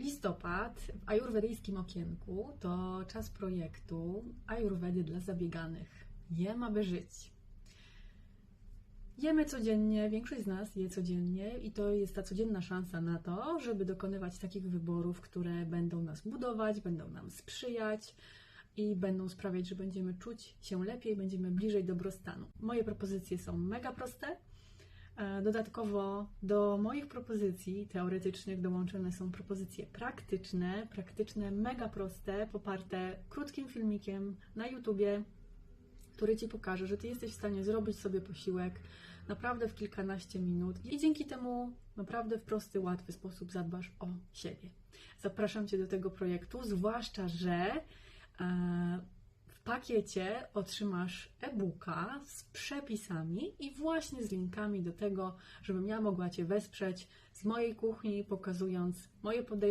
Listopad w ajurwedyjskim okienku to czas projektu Ajurwedy dla zabieganych. Jem, aby żyć. Jemy codziennie, większość z nas je codziennie i to jest ta codzienna szansa na to, żeby dokonywać takich wyborów, które będą nas budować, będą nam sprzyjać i będą sprawiać, że będziemy czuć się lepiej, będziemy bliżej dobrostanu. Moje propozycje są mega proste. E, Dodatkowo do moich propozycji teoretycznych dołączone są propozycje praktyczne, praktyczne, mega proste, poparte krótkim filmikiem na YouTubie, który Ci pokaże, że Ty jesteś w stanie zrobić sobie posiłek naprawdę w kilkanaście minut i dzięki temu naprawdę w prosty, łatwy sposób zadbasz o siebie. Zapraszam Cię do tego projektu, zwłaszcza, że e, pakiecie otrzymasz e-booka z przepisami i właśnie z linkami do tego, żebym ja mogła Cię wesprzeć z mojej kuchni, pokazując moje podejście